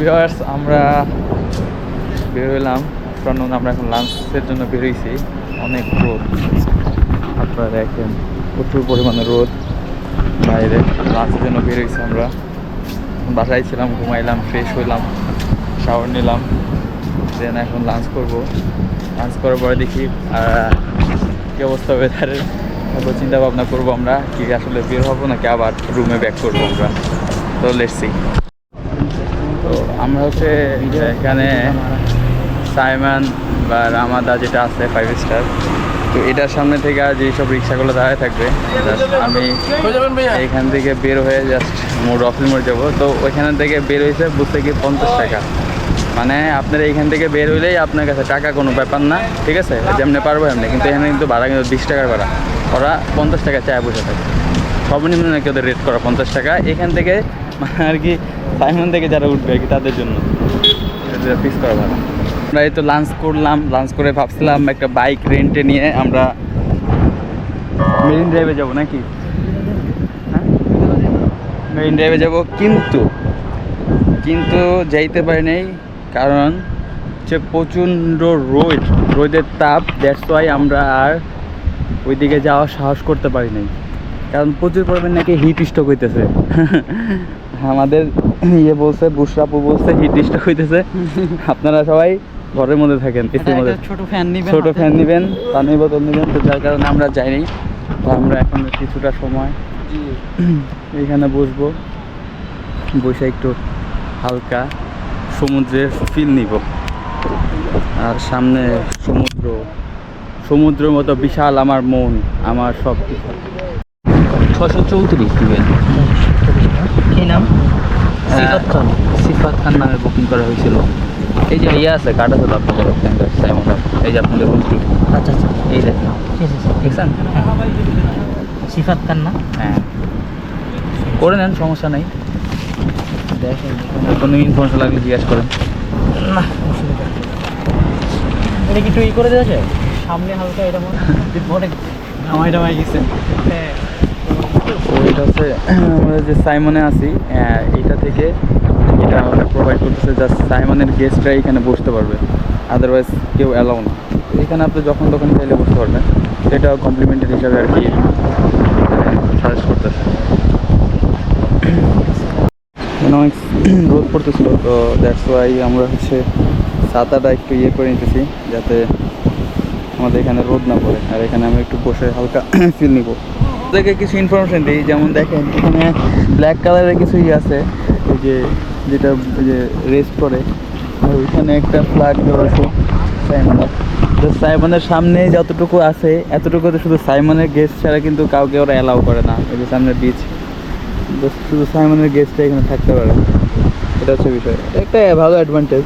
Viewers, আমরা বের হইলাম। আফটারনুন আমরা এখন লাঞ্চের জন্য বেরোইছি অনেক রোদ। আপনারা দেখেন, প্রচুর পরিমাণে রোদ। বাইরে লাঞ্চের জন্য বেরোইছি আমরা। বাসায় ছিলাম, ঘুমাইলাম ফ্রেশ হইলাম শাওয়ার নিলাম। দেন এখন লাঞ্চ করব। লাঞ্চ করার পরে দেখি কী অবস্থা ওয়েদারের তারপর চিন্তা ভাবনা করব আমরা, কি আসলে বের হব নাকি আবার রুমে ব্যাক করব আমরা। তো লেটসি আমরা হচ্ছে এখানে সাইমান বা রামাদা যেটা আছে ফাইভ স্টার তো এটার সামনে থেকে আর যেসব রিক্সাগুলো দাঁড়ায় থাকবে আমি এখান থেকে বের হয়ে জাস্ট অফিস মোড় যাব। তো ওইখান থেকে বের হয়েছে বুঝতে গিয়ে পঞ্চাশ টাকা। মানে আপনার এইখান থেকে বের হইলেই আপনার কাছে টাকা কোনো ব্যাপার না, ঠিক আছে? যেমনি পারব এমনি, কিন্তু এখানে কিন্তু ভাড়া কিন্তু বিশ টাকার ভাড়া। ওরা পঞ্চাশ টাকা চায় বসে থাকে। সর্বনিম্ন নাকি ওদের রেট করা পঞ্চাশ টাকা। এখান থেকে আর কি সাইমন থেকে যারা উঠবে আর কি তাদের জন্য। ফিক্স করা ভালো। আমরা এই তো লাঞ্চ করলাম লাঞ্চ করে ভাবছিলাম একটা বাইক রেন্টে নিয়ে আমরা মেরিন ড্রাইভে যাব নাকি? মেরিন ড্রাইভে যাব কিন্তু কিন্তু যাইতে পারি নাই কারণ হচ্ছে প্রচণ্ড রোদ। রোদের তাপ দ্যাটস ওয়াই আমরা আর ওইদিকে যাওয়ার সাহস করতে পারি নাই। কারণ প্রচুর পরিমাণ নাকি হিট স্ট্রোক হইতেছে। আমাদের ইয়ে বলছে বুসরাপু বলছে হিট স্ট্রোক হইতেছে। আপনারা সবাই ঘরের মধ্যে থাকেন এসির মধ্যে। ছোট ফ্যান নিবেন ছোট ফ্যান নিবেন পানির বোতল নেবেন তো যার কারণে আমরা যাইনি। তো আমরা এখন কিছুটা সময় এখানে বসবো। বসে একটু হালকা সমুদ্রের ফিল নিব। আর সামনে সমুদ্র সমুদ্রের মতো বিশাল আমার মন আমার সব কিছু ছশো চৌত্রিশ দিবেন কি নাম? সিফাত খান। সিফাত খান নামে বুকিং করা হয়েছিল। এই যে ইয়ে আছে কাটা ছিল আপনাদের সাইমন এই যে আপনাদের রুমটি আচ্ছা আচ্ছা। এই দেখেন। ঠিক আছে দেখছেন? সিফাত খান না? হ্যাঁ। করে নেন সমস্যা নেই। দেখেন কোনো ইনফরমেশন লাগলে জিজ্ঞাসা করেন। না অসুবিধা। এটা কি একটু ই করে দেওয়া যায়? সামনে হালকা এটা মনে অনেক ঘামাই টামাই গেছে। হ্যাঁ। তো এটা হচ্ছে, আমরা যে সাইমনে আছি এইটা থেকে এটা আমাদের প্রোভাইড করতেছে জাস্ট সাইমনের গেস্টরা এখানে বসতে পারবে। আদারওয়াইজ কেউ অ্যালাউ না। এখানে আপনি যখন তখন চাইলে বসতে পারবেন। এটা কমপ্লিমেন্টারি হিসাবে আর কি সাজেস্ট করতেছে। এখানে অনেক রোদ পড়তেছিল, তো দ্যাটস ওয়াই আমরা হচ্ছে ছাতাটা একটু ইয়ে করে নিতেছি, যাতে আমাদের এখানে রোদ না পড়ে। আর এখানে আমরা একটু বসে হালকা ফিল নিব। থেকে কিছু ইনফরমেশন দিই, যেমন দেখেন, এখানে ব্ল্যাক কালারের কিছু ইয়ে আছে, এই যে যেটা ওই যে রেস্ট করে ওইখানে একটা ফ্ল্যাগ দেওয়া আছে, সাইমনের। তো সাইমনের সামনে যতটুকু আছে, এতটুকুতে শুধু সাইমনের গেস্ট ছাড়া কিন্তু কাউকে ওরা অ্যালাউ করে না, এই যে সামনে বিচ শুধু সাইমনের গেস্টটা এখানে থাকতে পারে। এটা হচ্ছে বিষয়। একটা ভালো অ্যাডভান্টেজ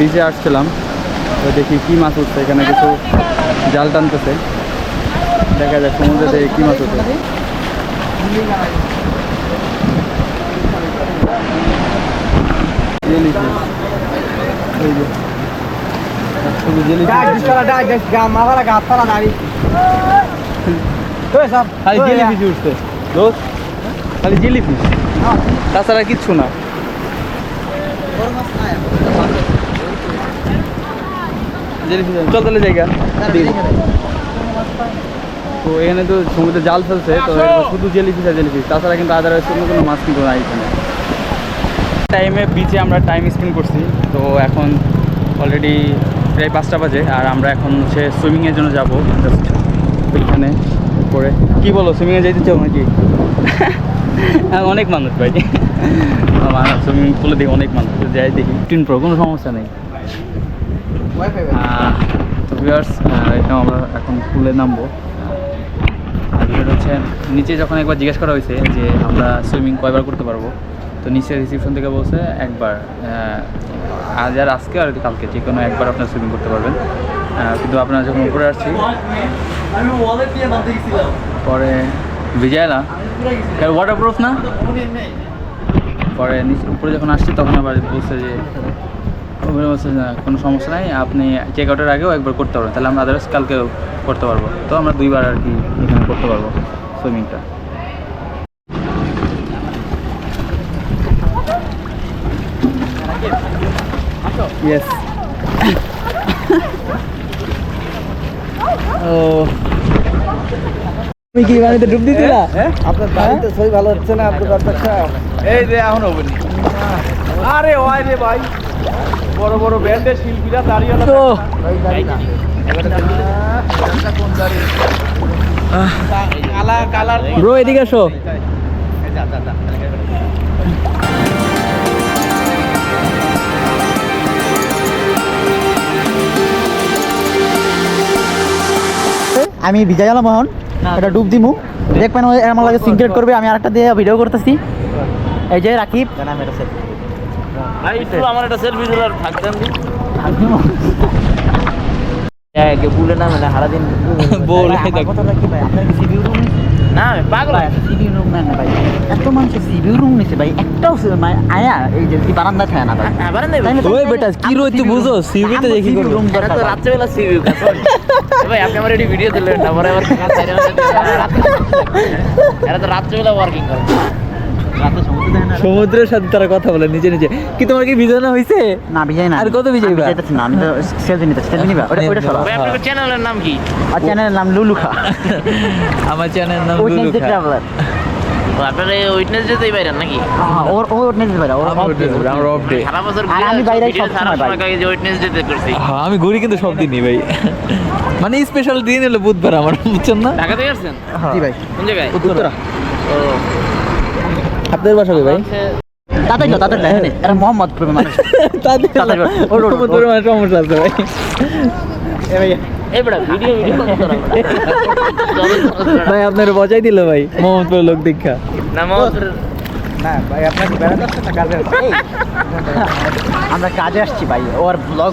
বিচে আসছিলাম। তো দেখি কী মাছ উঠছে এখানে কিছু জাল টানতেছে। দেখা যায় সমুদ্রে থেকে কী মাছ উঠছে। খালি জেলি উঠছে। খালি ফিশ তাছাড়া কিচ্ছু না। চল তাহলে জায়গা। তো এখানে তো সমুদ্রে জাল ফেলছে, তো শুধু জেলি ফিশ আর জেলি ফিশ তাছাড়া কিন্তু আদারওয়াইজ অন্য কোনো মাছ কিন্তু নাই এখানে। টাইমে বিচে আমরা টাইম স্পেন্ড করছি, তো এখন অলরেডি প্রায় পাঁচটা বাজে, আর আমরা এখন হচ্ছে সুইমিংয়ের জন্য যাব জাস্ট ওইখানে করে। কি বলো সুইমিংয়ে যেতে চাও নাকি? অনেক মানুষ ভাই। সুইমিং পুলে দেখি অনেক মানুষ, যাই দেখি। টিন কোনো সমস্যা নেই। ভিউয়ার্স এটা আমরা এখন পুলে নামবো বিষয়টা হচ্ছে নিচে যখন একবার জিজ্ঞেস করা হয়েছে যে আমরা সুইমিং কয়বার করতে পারব তো নিচে রিসিপশন থেকে বলছে একবার আজ আর আজকে আর কালকে যে কোনো একবার আপনার সুইমিং করতে পারবেন কিন্তু আপনারা যখন উপরে আসছি পরে ভিজে এলাম ওয়াটার প্রুফ না পরে নিচে উপরে যখন আসছি তখন আবার বলছে যে ওখানে বলছে কোনো সমস্যা নাই আপনি চেক আউটের আগেও একবার করতে পারবেন। তাহলে আমরা আদারওয়াইজ কালকেও করতে পারব। তো আমরা দুইবার আর কি এখানে করতে পারব সুইমিংটা ও তুমি কি পানিতে ডুব দিছিলা আপনার বাড়িতে ভালো হচ্ছে না আপনি কথা এই যে এখন হবে আরে ওয়াই রে ভাই। বড় বড় ব্যান্ডের শিল্পীরা দাঁড়িয়ে তো। ব্রো এদিকে আসো আমি বিজয় আলম মোহন। এটা ডুব দিমু। দেখবেন ওই আমার লাগে সিনক্রেট করবে আমি আরেকটা দিয়ে ভিডিও করতেছি। এই যে রাকিব। ভাই একটু আমার একটা সেলফি তোলার থাকতেন বুলে না মানে হারা দিন বলে কথাটা কি ভাই? আপনার কি রুম না আমি পাগল। ভাই সিভিউ রুম না ভাই এত মানুষ সিভিউ রুম নিছে ভাই একটাও মানে আয়া এই যে কি বারান্দা থাকে না ভাই। আবার নেই তাই না? ওই বেটা, কি তুই বুঝো? তে দেখি করব। ভাই। আপনি আমার ভিডিও দিলেন না পরে আবার এটা তো রাত্রেবেলা ওয়ার্কিং করে। রাতে না সমুদ্রের সাথে তারা কথা বলে নিজে নিজে। কি তোমার কি ভিজানো হয়েছে না বিজয় না আর কত বা? বিজয় না আমি তো সেলফি নিতে সেলফি নিবা? ওটা ওটা সরো ভাই আপনার চ্যানেলের নাম কি? আর চ্যানেলের নাম লুলুখা। আমার চ্যানেল নাম উইটনেস লুলু খা। ট্রাভেলার ও উইটনেস যেতেই বাইরেন নাকি? হ্যাঁ ওর ও উইটনেস দিতে ওর আমরা off day, witness দিই, আমরা off day। সারা বছর আর আমি বাইরে সবসময় সারা বাইরে। যে উইটনেস যেতে করছি। হ্যাঁ আমি ঘুরি কিন্তু সব দিনই ভাই। মানে স্পেশাল দিন হলো বুধবার আমার বুঝছেন না? ঢাকা থেকে আসছেন? জি ভাই। কোন জায়গায়? উত্তরা। ও। আপনাদের বাসা কই ভাই? তাদের না তাদের দেখেন এরা মোহাম্মদ প্রেমী মানুষ। তাদের তাদের বাসা। ওর, ওর, ওর। সমুদ্রের মানে সমস্যা আছে ভাই। এই বড় ভিডিও ভিডিও ভাই আপনার বজাই দিল ভাই মোহাম্মদপুরের লোক দীক্ষা। না না ভাই আপনার কি বেড়াতে আসছেন না কাজে আমরা কাজে আসছি ভাই ওর ব্লগ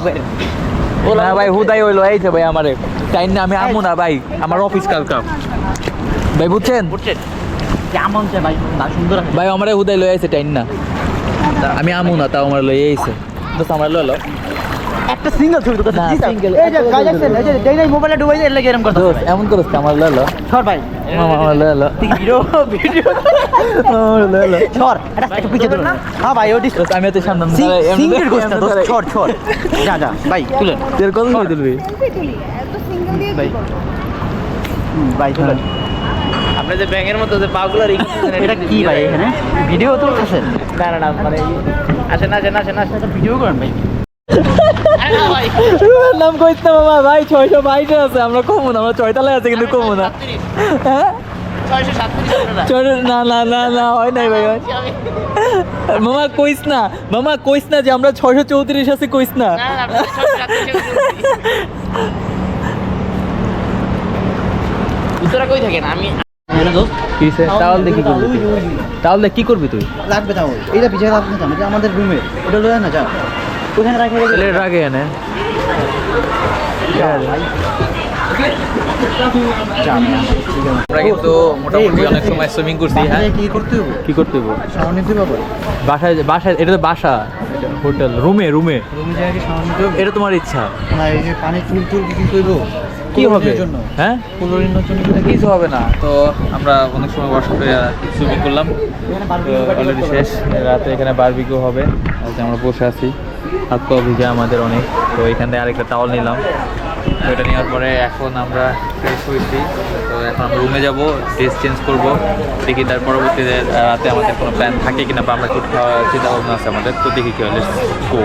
না ভাই হুদাই হইল এই যে ভাই আমারে। টাইম না আমি আমু না ভাই আমার অফিস কাল কাম ভাই বুঝছেন? বুঝছেন? কেমন যে ভাই না সুন্দর আছে ভাই আমারে হুদাই লই আইছে টাইম না। আমি আমু না তাও আমার লই আইছে। দোস্ত আমার লইলো একটা সিঙ্গেল ছবি তো না, single, এই যে কাজ আসছেন এই যে দেই নাই মোবাইলে ডুবাই এর লাগে এরকম করতে দোস্ত এমন করিস আমার লইলো সর ভাই। আমার লইলো ভিডিও ভিডিও আমার লইলো সর এটা একটু পিছে ধরুন হ্যাঁ ভাই ওটি দোস্ত আমি তো সামনে সিঙ্গেল গোস্ত দোস্ত ছড় ছড় যা যা ভাই তুলেন তোর ছবি তুলবি? তুলি এত সিঙ্গেল দিয়ে ভাই। ভাই তুলেন আপনি যে ব্যাঙের মতো যে পাগুলো রেখেছেন এটা কি ভাই এখানে? ভিডিও তো না না না মানে আসেন আসেন আসেন আসেন। ভিডিও করেন ভাই। আরে না ভাই। রুমের নাম কইছ না মামা ভাই ছয়শো বাইশে আছে আমরা কমু না আমরা ছয়তলায় আছে কিন্তু কমু না। হ্যাঁ? না। না না না হয় নাই ভাই। মামা কইস না মামা কইস না যে আমরা ছয়শো চৌত্রিশ আছে কইস না। উত্তরা কই থাকেন? আমি তাহলে দেখি করবি তাহলে কি করবি তুই? লাগবে তাও। এইটা পিছিয়ে রাখতে না এটা আমাদের রুমে ওটা লয়ে না যাও ওখানে রাখে এটা আগে এনে আমরা কিন্তু মোটামুটি অনেক সময় সুইমিং করছি হ্যাঁ? কি করতে হবে কি করতে হবে সাউন্ড নিতে হবে বাসায় বাসায় এটা তো বাসা। হোটেল রুমে রুমে। রুমে নিতে হবে এটা তোমার ইচ্ছা। না এই যে পানি চুল চুল কি করব? কি হবে? হ্যাঁ? ক্লোরিনের জন্য কিছু হবে না। তো আমরা অনেক সময় বর্ষা করে সুইমিং করলাম অলরেডি শেষ। রাতে এখানে বারবিকিউ হবে। আজকে আমরা বসে আছি। হাত পা ভিজে আমাদের অনেক। তো এখান থেকে আরেকটা টাওয়াল নিলাম। তো এটা নেওয়ার পরে এখন আমরা ফ্রেশ হয়েছি। তো এখন আমরা রুমে যাব। ড্রেস চেঞ্জ করব। দেখি তার পরবর্তীতে রাতে আমাদের কোনো প্ল্যান থাকে কিনা বা আমরা চিন্তা ভাবনা আছে আমাদের। তো দেখি কি লেটস গো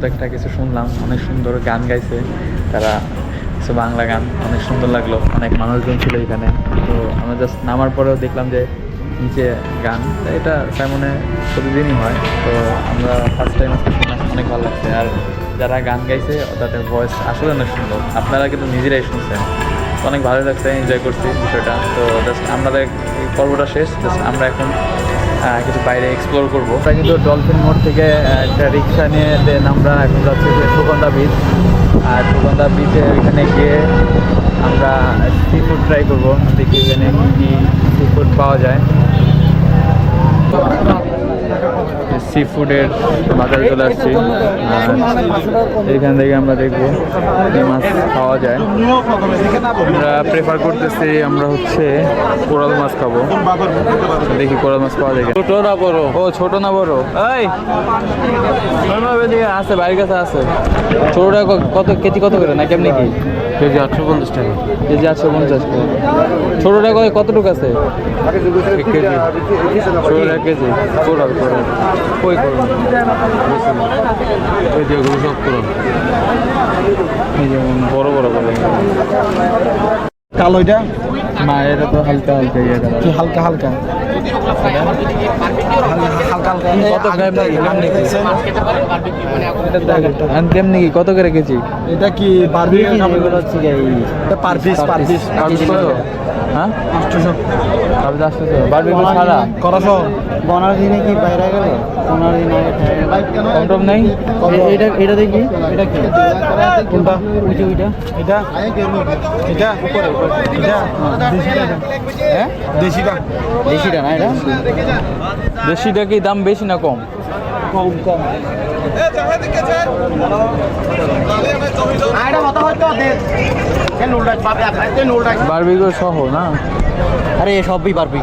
মতো একটা কিছু শুনলাম, অনেক সুন্দর গান গাইছে তারা, কিছু বাংলা গান, অনেক সুন্দর লাগল, অনেক মানুষজন ছিল এখানে। তো আমরা জাস্ট নামার পরেও দেখলাম যে নিচে গান এটা এটা সাইমনে প্রতিদিনই হয়। তো আমরা ফার্স্ট টাইম আজকে শুনলাম, অনেক ভালো লাগছে। আর যারা গান গাইছে, তাদের ভয়েস আসলে অনেক সুন্দর। আপনারা কিন্তু নিজেরাই শুনছেন। অনেক ভালো লাগছে এনজয় করছি বিষয়টা। তো জাস্ট আমাদের পর্বটা শেষ জাস্ট আমরা এখন কিছু বাইরে এক্সপ্লোর করব। আমরা কিন্তু ডলফিন মোড় থেকে একটা রিক্সা নিয়ে দেন আমরা এখন যাচ্ছি সুগন্ধা বিচ আর সুগন্ধা বিচে ওইখানে গিয়ে আমরা সি ফুড ট্রাই করব। দেখি এখানে কী সি ফুড পাওয়া যায়। সি ফুডের বাজারে চলে আসছি। এখান থেকে আমরা দেখব কি মাছ পাওয়া যায়। আমরা প্রেফার করতেছি আমরা হচ্ছে কোরাল মাছ খাব। দেখি কোরাল মাছ পাওয়া যায় ছোট না বড়? ও ছোট না বড়? এই আছে বাড়ির কাছে আছে। ছোটটা কত কেজি কত করে? না কেমনি কি? কেজি আটশো পঞ্চাশ টাকা। কেজি আটশো পঞ্চাশ। টাকা ছোটটা কয় কতটুকু আছে? কেজি। ছোটটা এক কেজি। কোরাল কই যে সব বড় বড় করে কালো এটা? না এটা তো হালকা হালকা ইয়ে হালকা হালকা। কত কেমনি কি করে কেজি? এটা কি বারবি হচ্ছে কি এই পার পিস পার পিস বারবি কত হ্যাঁ? আটশোশো বারবি ছাড়া? করাশো বনার দিনে কি বাইরে গেল? পনেরো দিন আগে কম টম এটা এটা দেখি। এটা কি? কোনটা? ওইটা ওইটা। এটা? এটা? এটা? দেশিটা হ্যাঁ? দেশিটা দেশিটা না এটা? দেশিটা কি দাম বেশি না কম? কম কম। বারবিগো সহ না? আরে সবই পারবি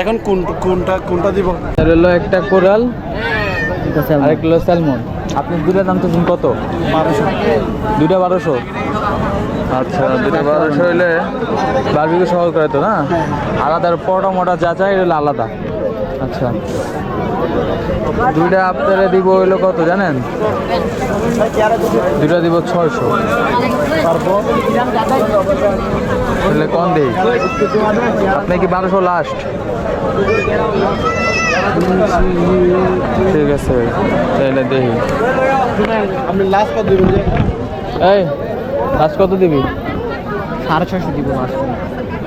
এখন কোন কোনটা কোনটা দিব? হলো একটা কোরাল আর একটা হলো স্যালমন আপনি দুটা দাম তো কত? বারোশো। দুটা বারোশো? আচ্ছা দুটা বারোশো হলে বারবিগো সহ করে তো না? আলাদা আর পরোটা মোটা যা চাই এটা হলো আলাদা। আচ্ছা। দুইটা আপনারা দিব হইল কত জানেন? দুইটা দিব ছয়শো। তাহলে কম দেই। আপনি কি বারোশো লাস্ট ঠিক আছে, তাহলে দেখি এই লাস্ট কত দিবি? সাড়ে ছয়শো দিব লাস্ট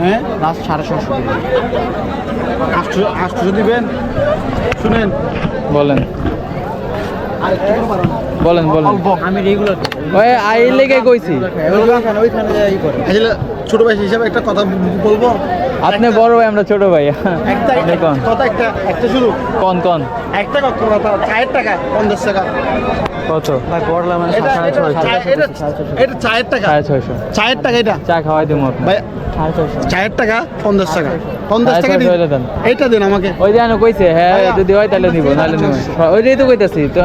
হ্যাঁ? লাস্ট সাড়ে ছশো আটশো আটশো দিবেন? শুনেন। বলেন। বলেন বলেন। আমি রেগুলার ওই আই লেগে কইছি। আসলে ছোট ভাই হিসাবে একটা কথা বলব? আপনি বড় ভাই আমরা ছোট ভাই। একটা কন? একটা একটা শুরু। কন কন? একটা চায়ের টাকা পঞ্চাশ টাকা। কত? ভাই বড়লা মানে এটা সাড়ে ছয়শো। এটা এটা চায়ের টাকা। সাড়ে ছয়শো। চায়ের টাকা এটা। চা খাওয়াই দেবো আপনি ভাই চায়ের টাকা পঞ্চাশ টাকা। পঞ্চাশ টাকা দেন। আমাকে। ওই যে কইছে হ্যাঁ যদি হয় তাহলে নিব নাহলে নিব। ওইটাই তো কইতাছি তো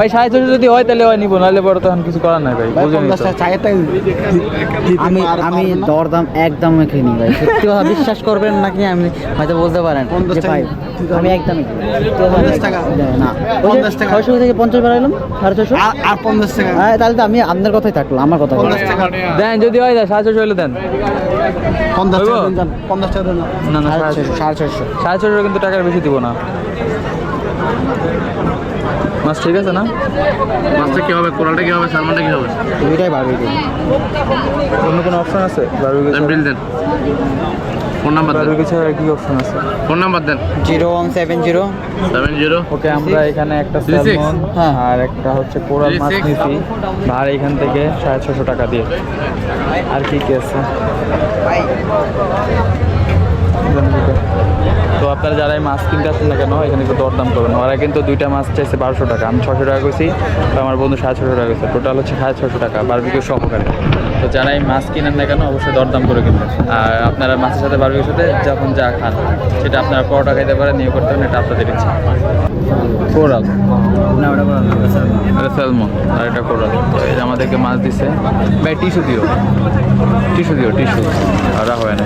ওই সাড়ে ছশো যদি হয় তাহলে হয় নিব নাহলে বড় তখন কিছু করার নাই ভাই ভাই আমি আমি দরদাম একদম কিনি ভাই সত্যি কথা বিশ্বাস করবেন নাকি আমি হয়তো বলতে পারেন ভাই আমি টাকা? ছয়শো থেকে পঞ্চাশ বাড়াইলাম সাড়ে ছয়শো? আর পঞ্চাশ টাকা। হ্যাঁ তাহলে তো আমি আপনার কথাই থাকল আমার কথা দেন যদি হয় সাড়ে ছশো হলে দেন। পঞ্চাশ টাকা হইবো? দিন যান, পঞ্চাশ টাকা না না সাড়ে সাড়ে ছয়শো সাড়ে ছয়শো। সাড়ে ছশো কিন্তু টাকার বেশি দিব না। মাছ ঠিক আছে না? মাছটা কি হবে? কোরালটা কি হবে? সালমানটা কি হবে? দুইটাই বাড়বে অন্য কোনো অপশন আছে? বারবিকিউ দেন বিল দেন। ফোন নাম্বার দেন। বারবিকিউ ছাড়া কি অপশন আছে? ফোন নাম্বার দেন। Zero one seven zero seven zero okay আমরা এখানে একটা? স্যালমন হ্যাঁ। আর একটা হচ্ছে কোরাল মাছ নিছি। আর এখান থেকে সাড়ে ছশো টাকা দিয়ে। আর কি কি আছে? তো আপনারা যারা এই মাছ কিনতে আসেন না কেন, এখানে একটু দরদাম করবেন। ওরা কিন্তু দুইটা মাছ চাইছে বারোশো টাকা। আমি ছশো টাকা কইছি, তো আমার বন্ধু সাড়ে ছশো টাকা কইছে। টোটাল হচ্ছে সাড়ে ছশো টাকা বারবিকিউ সহকারে। তো যারা এই মাছ কিনেন না কেন, অবশ্যই দরদাম করে কিনবেন। আর আপনারা মাছের সাথে বারবিকিউর সাথে যখন যা খান, সেটা আপনারা পরোটা খাইতে পারেন, নিয়ে করতে পারেন, এটা আপনাদের ইচ্ছা। কোরাল। না ওটা না এটা স্যালমন আর এটা কোরাল। তো এই আমাদেরকে মাছ দিছে। ভাই টিস্যু দিও। টিস্যু দিও টিস্যু। আর হয় না।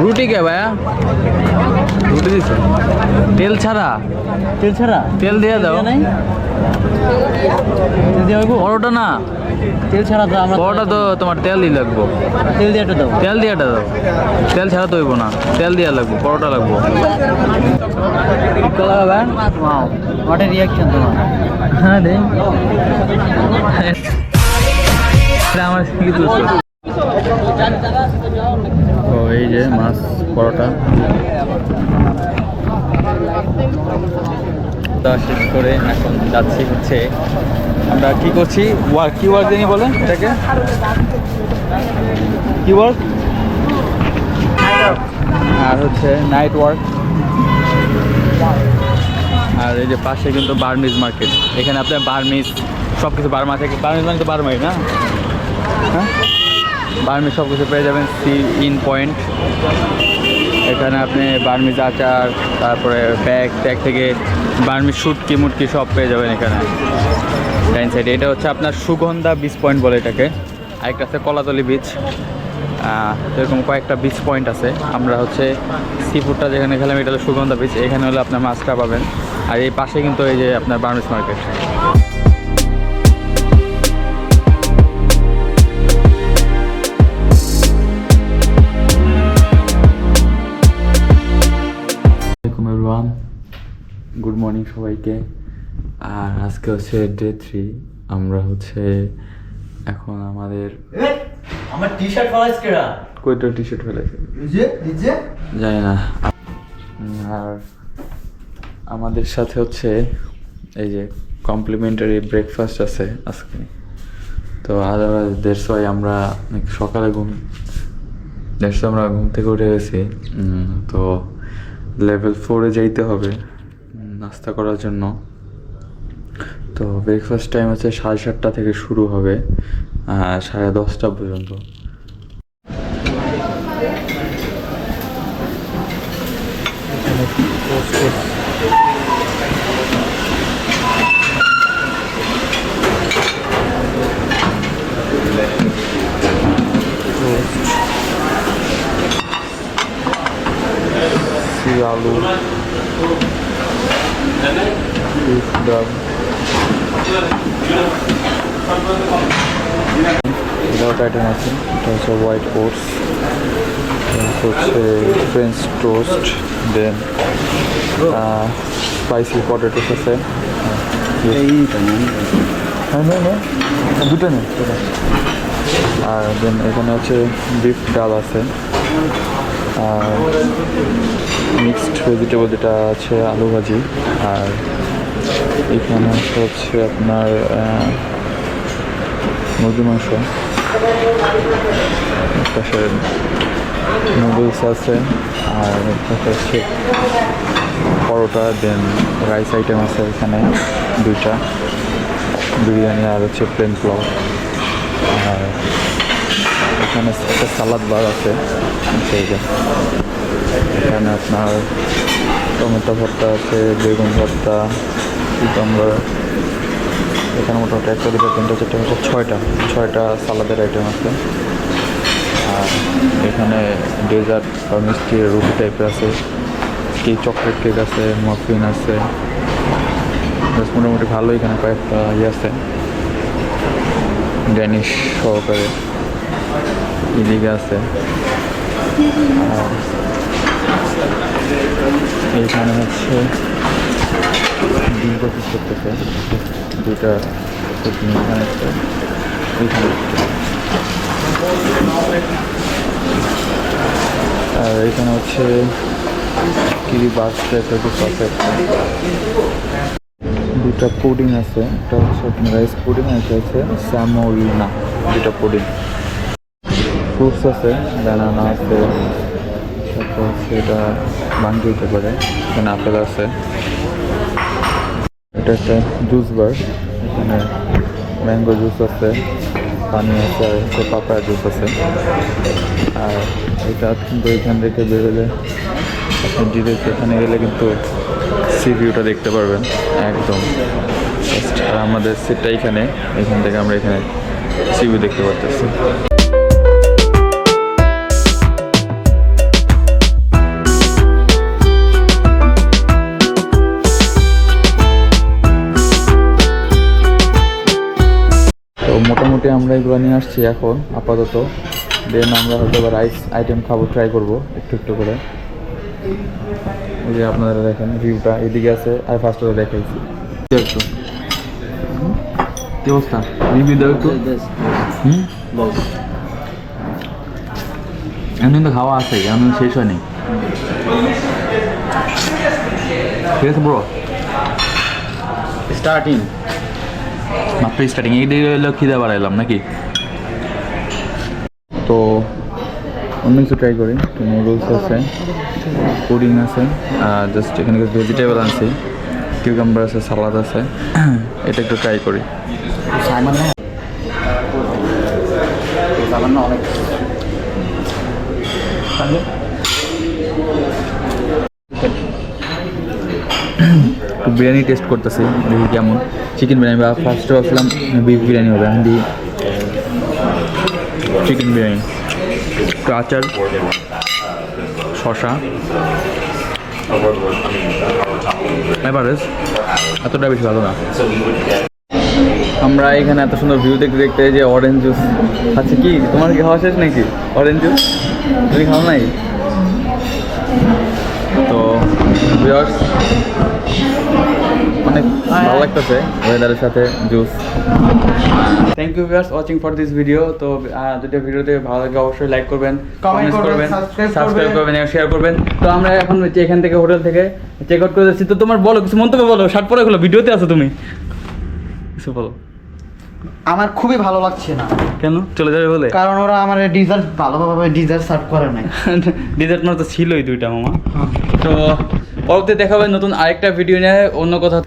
রুটি কে ভাইয়া? রুটি দিছে? তেল ছাড়া? তেল ছাড়া? তেল দিয়ে দাও। পরোটা না। তেল ছাড়া তো আমরা পরোটা তো তোমার তেল দিয়ে লাগবো। তেল দিয়ে একটা দাও। তেল দিয়ে দাও। তেল ছাড়া তো হইব না। তেল দিয়ে লাগবো পরোটা লাগবো। ওয়াও হোয়াট এ রিঅ্যাকশন তোমার। হ্যাঁ দে আমার তো এই যে মাছ পরোটা। শেষ করে এখন যাচ্ছি হচ্ছে আমরা কি করছি? ওয়ার্ক কি ওয়ার্ক জানি বলে এটাকে? কি ওয়ার্ক আর হচ্ছে নাইট ওয়ার্ক আর এই যে পাশে কিন্তু বার্মিজ মার্কেট এখানে আপনার বার্মিজ সব কিছু বার্মা থেকে বার্মিজ মানে তো বার্মাই না? হ্যাঁ? বার্মিজ সব কিছু পেয়ে যাবেন সি ইন পয়েন্ট এখানে আপনি বার্মিজ আচার, তারপরে ব্যাগ ট্যাগ থেকে বার্মিজ শুটকি মুটকি সব পেয়ে যাবেন এখানে। ডাইন সাইডে। এটা হচ্ছে আপনার সুগন্ধা বিচ পয়েন্ট বলে এটাকে। আরেকটা আছে কলাতলি বিচ এরকম কয়েকটা বিচ পয়েন্ট আছে। আমরা হচ্ছে সি ফুডটা যেখানে খেলাম, এটা হলো সুগন্ধা বিচ এখানে হলে আপনার মাছটা পাবেন। আর এই পাশে কিন্তু এই যে আপনার বার্মিস মার্কেট। গুড মর্নিং সবাইকে। আর আজকে হচ্ছে ডে থ্রি আমরা হচ্ছে এখন আমাদের আমার টি শার্ট ফলাইস কেডা? কয়টা টি শার্ট জানি না। আর আমাদের সাথে হচ্ছে এই যে কমপ্লিমেন্টারি ব্রেকফাস্ট আছে আজকে। তো আদারওয়াইজ দেড়শো আমরা অনেক সকালে ঘুম দেড়শো আমরা ঘুম থেকে উঠে গেছি। তো লেভেল ফোরে যাইতে হবে নাস্তা করার জন্য। তো ব্রেকফাস্ট টাইম হচ্ছে সাড়ে সাতটা থেকে শুরু হবে সাড়ে দশটা পর্যন্ত। আলু ডাল ডাউট আইটেম আছে এটা হচ্ছে হোয়াইট ওটস হচ্ছে French toast then spicy potatoes আছে হ্যাঁ নেই নেই, দুটো নেই। আর দেন এখানে হচ্ছে বিফ ডাল আছে। আর মিক্সড ভেজিটেবল যেটা আছে, আলু ভাজি। আর এখানে হচ্ছে আপনার মুরগি মাংস। পাশে নুডলস আছে, আর হচ্ছে পরোটা দেন রাইস আইটেম আছে এখানে দুইটা, বিরিয়ানি আর হচ্ছে প্লেন পোলাও। আর এখানে একটা সালাদ বার আছে এখানে আপনার টমেটো ভর্তা আছে, বেগুন ভর্তা চিকম্বর এখানে মোটামুটি একটা দুটো, তিনটা, চারটে, পাঁচটা, ছয়টা ছয়টা সালাদের আইটেম আছে। আর এখানে ডেজার্ট বা মিষ্টি রুটি টাইপের আছে। কেক চকলেট কেক আছে মফিন আছে। মোটামুটি ভালো এখানে কয়েকটা ইয়ে আছে। ড্যানিশ সহকারে এদিকে আছে। আর এইখানে হচ্ছে ডিম প্রসেস করতেছে। এইখানে আর এখানে হচ্ছে কিরি বাস একটা। দুটা পুডিং আছে। একটা হচ্ছে রাইস পুডিং আর একটা হচ্ছে স্যামোলিনা দুটা পুডিং ফ্রুটস আছে ব্যানানা আছে, তারপর হচ্ছে এটা ভাঙ্গি হতে পারে। এখানে আপেল আছে। এটা একটা জুস বার এখানে ম্যাঙ্গো জুস আছে, পানি আছে, আর হচ্ছে পাপায়া জুস আছে। আর এটা কিন্তু এখান থেকে বেরোলে আপনি ডিরেক্ট এখানে গেলে কিন্তু সি ভিউটা দেখতে পারবেন, একদম। আমাদের সিটটা এখানে, এখান থেকে আমরা এখানে সি ভিউ দেখতে পারতেছি। মোটামুটি আমরা এগুলো নিয়ে আসছি এখন, আপাতত। দেন আমরা হয়তো বা রাইস আইটেম খাব ট্রাই করব, একটু একটু করে। এই যে আপনারা দেখেন ভিউটা এদিকে আছে, আর ফার্স্ট দেখাইছি। একটু? কি অবস্থা? রিভিউ দাও একটু। হুম? এখন কিন্তু খাওয়া আছে এখন শেষ হয়নি। ঠিক আছে ব্রো স্টার্টিং মাত্র স্টার্টিং এই দিকে হলো খিদে বাড়াইলাম নাকি? তো অন্য কিছু ট্রাই করি। নুডলস আছে পুডিং আছে, আর জাস্ট এখানে কিছু ভেজিটেবল আনছি। কিউকাম্বার আছে সালাদ আছে। এটা একটু ট্রাই করি। সালমান না সালমান না অনেক। একটু বিরিয়ানি টেস্ট করতেছি, দেখি কেমন। চিকেন বিরিয়ানি বা ফার্স্টে ভাবছিলাম বিফ বিরিয়ানি হবে হান্ডি চিকেন বিরিয়ানি। একটু আচার শশা এতটা বেশি ভালো না। আমরা এখানে এত সুন্দর ভিউ দেখতে দেখতে যে অরেঞ্জ জুস আচ্ছা কি, তোমার কি খাওয়া শেষ নাকি? অরেঞ্জ জুস তুমি খাও নাই? তো অনেক ভালো লাগতেছে ওয়েদারের সাথে juice thank you viewers watching for this video তো যদি ভিডিওতে ভালো লাগে অবশ্যই লাইক করবেন কমেন্ট করবেন, সাবস্ক্রাইব করবেন। এবং শেয়ার করবেন। তো আমরা এখন হচ্ছে এখান থেকে হোটেল থেকে চেক আউট করে যাচ্ছি। তো তোমার বলো কিছু মন্তব্য বলো শার্ট পরে হলো ভিডিওতে আছো তুমি? কিছু বলো। আমার খুবই ভালো লাগছে না। কেন? চলে যাবে বলে? কারণ ওরা আমার ডিজার্ট ভালোভাবে ডিজার্ট সার্ভ করে নাই। ডিজার্ট মানে তো ছিলই দুইটা মামা। তো পরবর্তী দেখাবে নতুন আরেকটা ভিডিও নিয়ে অন্য কথা